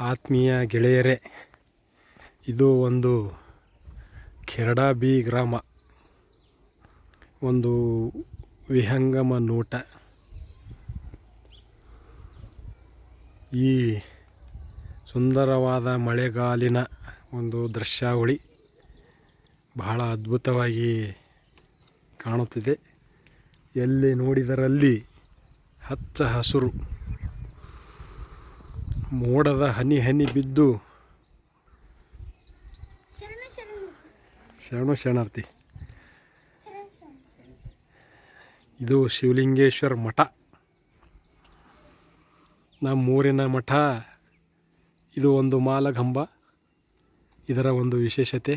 ಆತ್ಮೀಯ ಗೆಳೆಯರೇ, ಇದು ಒಂದು ಕೆರಡಾ ಬಿ ಗ್ರಾಮ, ಒಂದು ವಿಹಂಗಮ ನೋಟ. ಈ ಸುಂದರವಾದ ಮಳೆಗಾಲಿನ ಒಂದು ದೃಶ್ಯಾವಳಿ ಬಹಳ ಅದ್ಭುತವಾಗಿ ಕಾಣುತ್ತಿದೆ. ಎಲ್ಲಿ ನೋಡಿದರಲ್ಲಿ ಹಚ್ಚ ಹಸುರು. ಮೋಡದ ಹನಿ ಹನಿ ಬಿದ್ದು ಶರಣು ಶರಣಾರ್ಥಿ. ಇದು ಶಿವಲಿಂಗೇಶ್ವರ ಮಠ. ನಮ್ಮೂರಿನ ಮಠ, ಇದು ಒಂದು ಮಾಲಗಂಬ. ಇದರ ಒಂದು ವಿಶೇಷತೆ,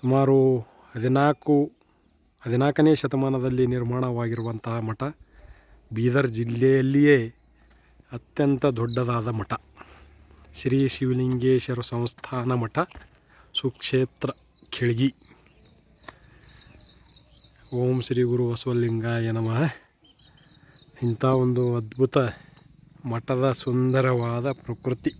ಸುಮಾರು ಹದಿನಾಲ್ಕು, ಹದಿನಾಲ್ಕನೇ ಶತಮಾನದಲ್ಲಿ ನಿರ್ಮಾಣವಾಗಿರುವಂತಹ ಮಠ ಬೀದರ್ ಜಿಲ್ಲೆಯಲ್ಲಿಯೇ ಅತ್ಯಂತ ದೊಡ್ಡದಾದ ಮಠ. ಶ್ರೀ ಶಿವಲಿಂಗೇಶ್ವರ ಸಂಸ್ಥಾನ ಮಠ, ಸುಕ್ಷೇತ್ರ, ಖಿಳ್ಗಿ. ಓಂ ಶ್ರೀ ಗುರು ಬಸವಲಿಂಗಾಯ ನಮಃ. ಇಂಥ ಒಂದು ಅದ್ಭುತ ಮಠದ ಸುಂದರವಾದ ಪ್ರಕೃತಿ.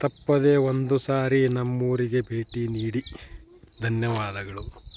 ತಪ್ಪದೇ ಒಂದು ಸಾರಿ ನಮ್ಮೂರಿಗೆ ಭೇಟಿ ನೀಡಿ. ಧನ್ಯವಾದಗಳು.